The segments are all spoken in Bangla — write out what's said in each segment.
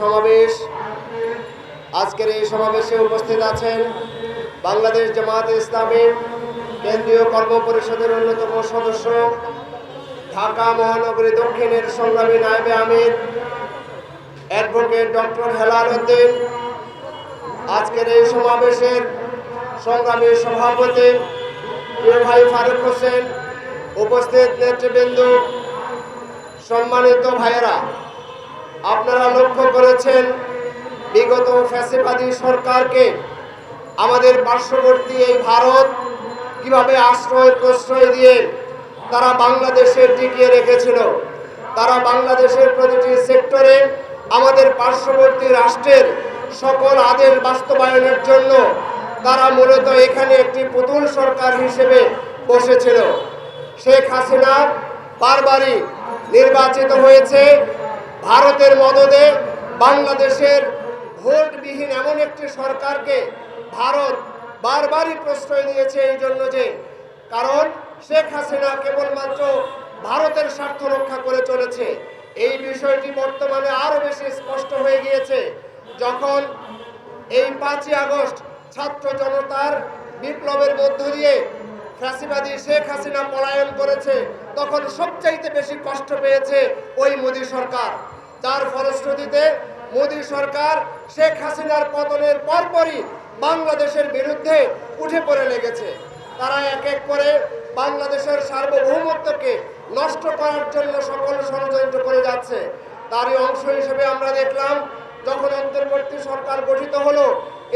সমাবেশ। আজকের এই সমাবেশে উপস্থিত আছেন বাংলাদেশ জামাত ইসলামের কেন্দ্রীয় কর্ম পরিষদের অন্যতম সদস্য, ঢাকা মহানগরী দক্ষিণের সংগ্রামী নায়েবে আমির, অ্যাডভোকেট ডক্টর হেলাল উদ্দিন। আজকের এই সমাবেশের সংগ্রামী সভাপতি প্রিয় ভাই ফারুক হোসেন, উপস্থিত নেতৃবৃন্দ, সম্মানিত ভাইয়েরা। আপনারা লক্ষ্য করেছেন, বিগত ফ্যাসিবাদী সরকারকে আমাদের পার্শ্ববর্তী এই ভারত কীভাবে আশ্রয় প্রশ্রয় দিয়ে তারা বাংলাদেশে টিকিয়ে রেখেছিল, তারা বাংলাদেশের প্রতিটি সেক্টরে আমাদের পার্শ্ববর্তী রাষ্ট্রের সকল আদেশ বাস্তবায়নের জন্য তারা মূলত এখানে একটি পুতুল সরকার হিসেবে বসেছিল। শেখ হাসিনা বারবারই নির্বাচিত হয়েছে ভারতের মদদে বাংলাদেশের ভোটবিহীন এমন একটি সরকারকে ভারত বারবারই প্রশ্রয় দিয়েছে এই জন্য যে, কারণ শেখ হাসিনা কেবলমাত্র ভারতের স্বার্থ রক্ষা করে চলেছে। এই বিষয়টি বর্তমানে আরও বেশি স্পষ্ট হয়ে গিয়েছে যখন এই পাঁচই আগস্ট ছাত্র জনতার বিপ্লবের মধ্য দিয়ে ফ্যাসিবাদী শেখ হাসিনা পলায়ন করেছে, তখন সবচাইতে বেশি কষ্ট পেয়েছে ওই মোদী সরকার। যার ফলশ্রুতিতে মোদী সরকার শেখ হাসিনার পতনের পরপরই বাংলাদেশের বিরুদ্ধে উঠে পড়ে লেগেছে। তারা এক এক করে বাংলাদেশের সার্বভৌমত্বকে নষ্ট করার জন্য সকল ষড়যন্ত্র করে যাচ্ছে। তারই অংশ হিসেবে আমরা দেখলাম, যখন অন্তর্বর্তী সরকার গঠিত হলো,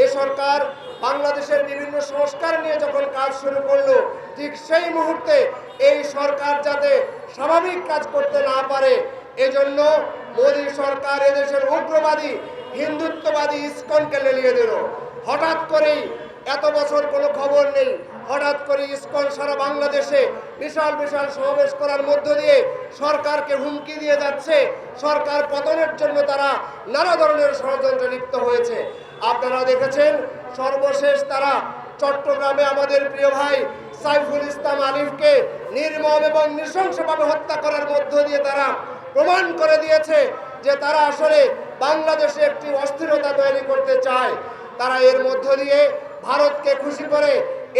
এ সরকার বাংলাদেশের বিভিন্ন সংস্কার নিয়ে যখন কাজ শুরু করল, ঠিক সেই মুহূর্তে এই সরকার যাতে স্বাভাবিক কাজ করতে না পারে, এজন্য মোদী সরকার এদেশের উগ্রবাদী, হিন্দুত্ববাদী ইস্কনকে লেলিয়ে দিল। হঠাৎ করেই এত বছর কোনো খবর নেই। হঠাৎ করে ইস্কন সারা বাংলাদেশে বিশাল বিশাল সমাবেশ করার মধ্য দিয়ে সরকারকে হুমকি দিয়ে যাচ্ছে। সরকার পতনের জন্য তারা নানা ধরনের ষড়যন্ত্রে লিপ্ত হয়েছে। আপনারা দেখেছেন, সর্বশেষ তারা চট্টগ্রামে আমাদের প্রিয় ভাই সাইফুল ইসলাম আলিফকে নির্মম এবং নৃশংসভাবে হত্যা করার মধ্য দিয়ে তারা প্রমাণ করে দিয়েছে যে তারা আসলে বাংলাদেশে একটি অস্থিরতা তৈরি করতে চায়। তারা এর মধ্য দিয়ে ভারতকে খুশি করে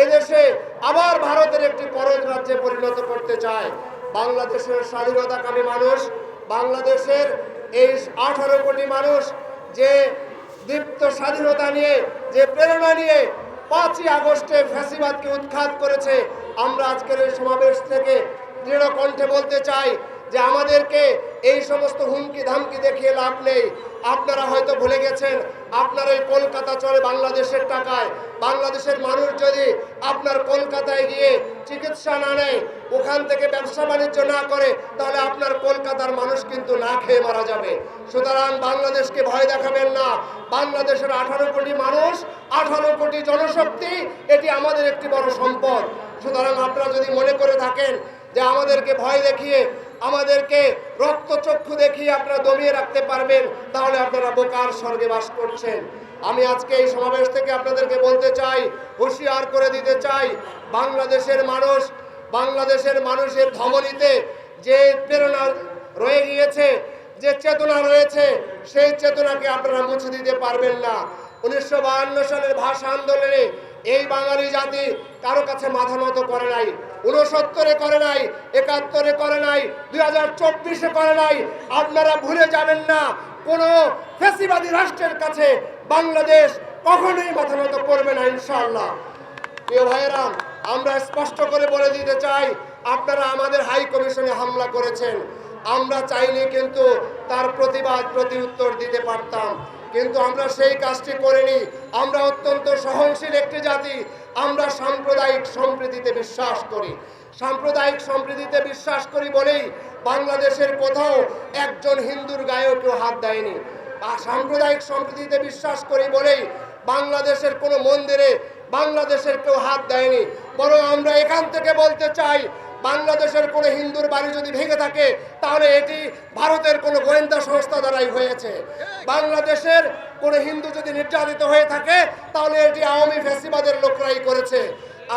এদেশে আবার ভারতের একটি পরদ রাজ্যে পরিণত করতে চায়। বাংলাদেশের স্বাধীনতাকামী মানুষ, বাংলাদেশের এই আঠারো কোটি মানুষ যে দীপ্ত স্বাধীনতা নিয়ে, যে প্রেরণা নিয়ে পাঁচই আগস্টে ফ্যাসিবাদকে উৎখাত করেছে, আমরা আজকের এই সমাবেশ থেকে দৃঢ় কণ্ঠে বলতে চাই যে আমাদেরকে এই সমস্ত হুমকি ধামকি দেখিয়ে লাভ নেই। আপনারা হয়তো ভুলে গেছেন, আপনার এই কলকাতা চলে বাংলাদেশের টাকায়। বাংলাদেশের মানুষ যদি আপনার কলকাতায় গিয়ে চিকিৎসা না নেয়, ওখান থেকে ব্যবসা বাণিজ্য না করে, তাহলে আপনার কলকাতার মানুষ কিন্তু না খেয়ে মারা যাবে। সুতরাং বাংলাদেশকে ভয় দেখাবেন না। বাংলাদেশের আঠারো কোটি মানুষ, আঠারো কোটি জনশক্তি, এটি আমাদের একটি বড় সম্পদ। সুতরাং আপনারা যদি মনে করে থাকেন যে আমাদেরকে ভয় দেখিয়ে আমাদেরকে রক্তচক্ষু দেখিয়ে আপনারা দমিয়ে রাখতে পারবেন, তাহলে আপনারা বোকার স্বর্গে বাস করছেন। আমি আজকে এই সমাবেশ থেকে আপনাদেরকে বলতে চাই, হুঁশিয়ার করে দিতে চাই, বাংলাদেশের মানুষ, বাংলাদেশের মানুষের ধমনীতে যে প্রেরণা রয়ে গিয়েছে, যে চেতনা রয়েছে, সেই চেতনাকে আপনারা মুছে দিতে পারবেন না। উনিশশো সালের ভাষা আন্দোলনে এই বাঙালি জাতি কারও কাছে মাথা নত করে নাই উনসত্তরে করে নাই, একাত্তরে করে নাই, দুই হাজার চব্বিশে করে নাই। আপনারা ভুলে যাবেন না, কোনো ফেসিবাদী রাষ্ট্রের কাছে বাংলাদেশ কখনোই মাথা নত করবে না, ইনশাআল্লাহ। প্রিয় ভাইয়েরা, আমরা স্পষ্ট করে বলে দিতে চাই, আপনারা আমাদের হাই কমিশনে হামলা করেছেন। আমরা চাইলে কিন্তু তার প্রতিবাদ, প্রতি উত্তর দিতে পারতাম। কিন্তু আমরা সেই কাজটি করিনি। আমরা অত্যন্ত সহনশীল একটি জাতি। আমরা সাম্প্রদায়িক সম্প্রীতিতে বিশ্বাস করি। সাম্প্রদায়িক সম্প্রীতিতে বিশ্বাস করি বলেই বাংলাদেশের কোথাও একজন হিন্দুর গায়েও কেউ হাত দেয়নি। আর সাম্প্রদায়িক সম্প্রীতিতে বিশ্বাস করি বলেই বাংলাদেশের কোনো মন্দিরে বাংলাদেশের কেউ হাত দেয়নি। বরং আমরা এখান থেকে বলতে চাই বাংলাদেশের কোনো হিন্দুর বাড়ি যদি ভেঙে থাকে, তাহলে এটি ভারতের কোনো গোয়েন্দা সংস্থা দ্বারাই হয়েছে। বাংলাদেশের কোনো হিন্দু যদি নির্যাতিত হয়ে থাকে, তাহলে এটি আওয়ামী ফেসিবাদের লোকরাই করেছে।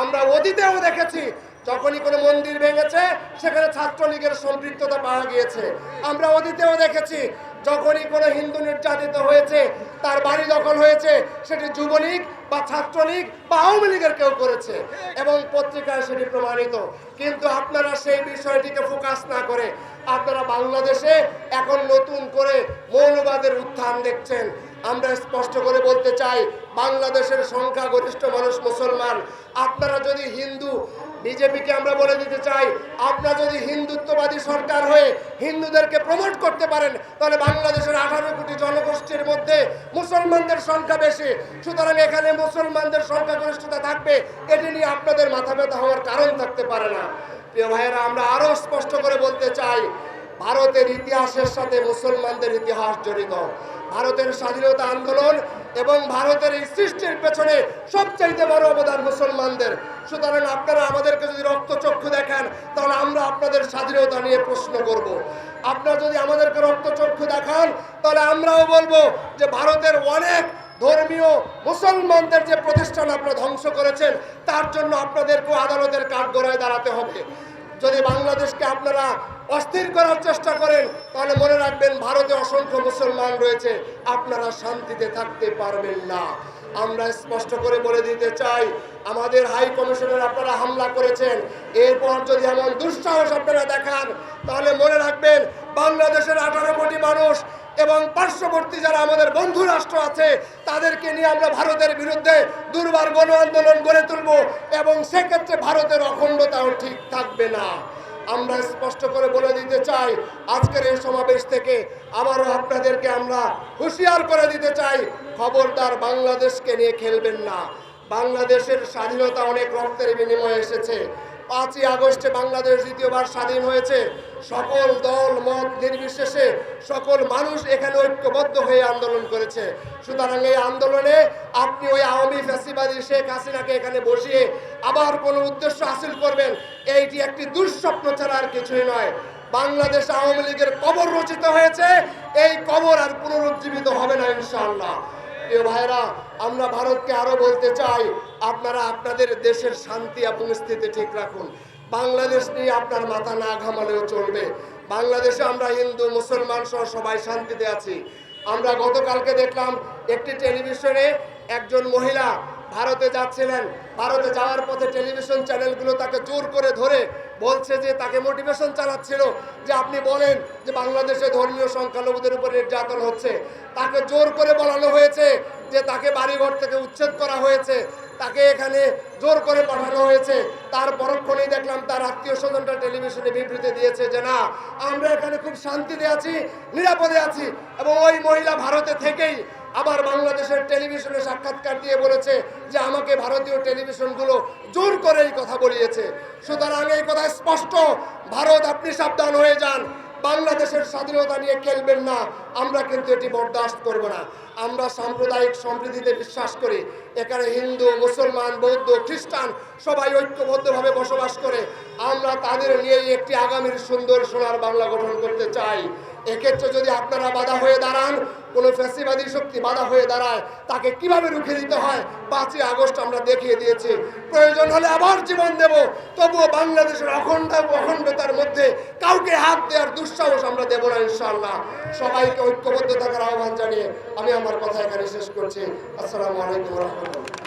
আমরা অতীতেও দেখেছি, যখনই কোনো মন্দির ভেঙেছে, সেখানে ছাত্রলীগের সম্পৃক্ততা পাওয়া গিয়েছে। আমরা অতীতেও দেখেছি, যখনই কোনো হিন্দু নির্যাতিত হয়েছে, তার বাড়ি দখল হয়েছে, সেটি যুবলীগ বা ছাত্রলীগ বা আওয়ামী লীগের কেউ করেছে। এবং পত্রিকায় সেটি প্রমাণিত। কিন্তু আপনারা সেই বিষয়টিকে ফোকাস না করে আপনারা বাংলাদেশে এখন নতুন করে মৌলবাদের উত্থান দেখছেন। আমরা স্পষ্ট করে বলতে চাই, বাংলাদেশের সংখ্যা সংখ্যাগরিষ্ঠ মানুষ মুসলমান। আপনারা যদি হিন্দু, বিজেপিকে আমরা বলে দিতে চাই, আপনারা যদি হিন্দুত্ববাদী সরকার হয়ে হিন্দুদেরকে প্রমোট করতে পারেন, তাহলে বাংলাদেশের আঠারো কোটি জনগোষ্ঠীর মধ্যে মুসলমানদের সংখ্যা বেশি। সুতরাং এখানে মুসলমানদের সংখ্যাগরিষ্ঠতা থাকবে, এটি নিয়ে আপনাদের মাথা ব্যথা হওয়ার কারণ থাকতে পারে না। প্রিয় ভাইয়েরা আমরা আরও স্পষ্ট করে বলতে চাই, ভারতের ইতিহাসের সাথে মুসলমানদের ইতিহাস জড়িত ভারতের স্বাধীনতা আন্দোলন এবং ভারতের এই সৃষ্টির পেছনে সবচাইতে বড় অবদান মুসলমানদের সুতরাং আপনারা আমাদেরকে যদি রক্তচক্ষু দেখান, তাহলে আমরা আপনাদের স্বাধীনতা নিয়ে প্রশ্ন করব। আপনারা যদি আমাদেরকে রক্তচক্ষু দেখান, তাহলে আমরাও বলব যে ভারতের অনেক ধর্মীয় মুসলমানদের যে প্রতিষ্ঠান আপনারা ধ্বংস করেছেন, তার জন্য আপনাদেরকেও আদালতের কাঠগড়ায় দাঁড়াতে হবে। যদি বাংলাদেশকে আপনারা অস্থির করার চেষ্টা করেন, তাহলে মনে রাখবেন ভারতে অসংখ্য মুসলমান রয়েছে। আপনারা শান্তিতে থাকতে পারবেন না। আমরা স্পষ্ট করে বলে দিতে চাই, আমাদের হাই কমিশনের আপনারা হামলা করেছেন। এরপর যদি এমন দুঃসাহস আপনারা দেখান, তাহলে মনে রাখবেন বাংলাদেশের আঠারো কোটি মানুষ এবং পার্শ্ববর্তী যারা আমাদের বন্ধু রাষ্ট্র আছে, তাদেরকে নিয়ে আমরা ভারতের বিরুদ্ধে দুর্বার গণ আন্দোলন গড়ে তুলব এবং সেক্ষেত্রে ভারতের অখণ্ডতাও ঠিক থাকবে না। আমরা স্পষ্ট করে বলে দিতে চাই, আজকের এই সমাবেশ থেকে আবারও আপনাদেরকে আমরা হুঁশিয়ার করে দিতে চাই, খবরদার বাংলাদেশকে নিয়ে খেলবেন না। বাংলাদেশের স্বাধীনতা অনেক রক্তের বিনিময়ে এসেছে। পাঁচই আগস্টে বাংলাদেশ দ্বিতীয়বার স্বাধীন হয়েছে। সকল দল, মত নির্বিশেষে সকল মানুষ এখানে ঐক্যবদ্ধ হয়ে আন্দোলন করেছে। সুতরাং এই আন্দোলনে আপনি ওই আওয়ামী ফ্যাসিবাদী শেখ হাসিনাকে এখানে বসিয়ে আবার কোনো উদ্দেশ্য হাসিল করবেন, এইটি একটি দুঃস্বপ্ন ছাড়া আর কিছুই নয়। বাংলাদেশ আওয়ামী লীগের কবর রচিত হয়েছে, এই কবর আর পুনরুজ্জীবিত হবে না ইনশাআল্লাহ। প্রিয় ভাইরা আমরা ভারতকে আরও বলতে চাই, আপনারা আপনাদের দেশের শান্তি এবং স্থিতি ঠিক রাখুন। বাংলাদেশ নিয়ে আপনার মাথা না ঘামালেও চলবে। বাংলাদেশে আমরা হিন্দু, মুসলমান সহ সবাই শান্তিতে আছি। আমরা গতকালকে দেখলাম একটি টেলিভিশনে একজন মহিলা ভারতে যাচ্ছিলেন। ভারতে যাওয়ার পথে টেলিভিশন চ্যানেলগুলো তাকে জোর করে ধরে বলছে যে তাকে মোটিভেশন চালাচ্ছিল যে আপনি বলেন যে বাংলাদেশে ধর্মীয় সংখ্যালঘুদের উপর নির্যাতন হচ্ছে। তাকে জোর করে বলানো হয়েছে যে তাকে বাড়িঘর থেকে উচ্ছেদ করা হয়েছে। তাকে এখানে জোর করে পাঠানো হয়েছে। তার পরক্ষণেই দেখলাম তার আত্মীয় স্বজনটা টেলিভিশনে বিবৃতি দিয়েছে যে না, আমরা এখানে খুব শান্তিতে আছি, নিরাপদে আছি এবং ওই মহিলা ভারতে থেকেই আবার বাংলাদেশের টেলিভিশনে সাক্ষাৎকার দিয়ে বলেছে যে আমাকে ভারতীয় টেলিভিশনগুলো জোর করে এই কথা বলিয়েছে। সুতরাং এই কথা স্পষ্ট। ভারত, আপনি সাবধান হয়ে যান। বাংলাদেশের স্বাধীনতা নিয়ে খেলবেন না। আমরা কিন্তু এটি বরদাস্ত করব না। আমরা সাম্প্রদায়িক সম্প্রীতিতে বিশ্বাস করি। এখানে হিন্দু, মুসলমান, বৌদ্ধ, খ্রিস্টান সবাই ঐক্যবদ্ধভাবে বসবাস করে। আমরা তাদের নিয়েই একটি আগামীর সুন্দর সোনার বাংলা গঠন করতে চাই। এক্ষেত্রে যদি আপনারা বাধা হয়ে দাঁড়ান, কোনো ফ্যাসিবাদী শক্তি বাধা হয়ে দাঁড়ায়, তাকে কীভাবে রুখে দিতে হয়? পাঁচই আগস্ট আমরা দেখিয়ে দিয়েছি। প্রয়োজন হলে আবার জীবন দেব, তবুও বাংলাদেশের অখণ্ড অখণ্ডতার মধ্যে কাউকে হাত দেওয়ার দুঃসাহস আমরা দেব না ইনশাল্লাহ সবাইকে ঐক্যবদ্ধ থাকার আহ্বান জানিয়ে আমি আমার কথা এখানে শেষ করছি। আসসালামু আলাইকুম রহমতুল্লাহ।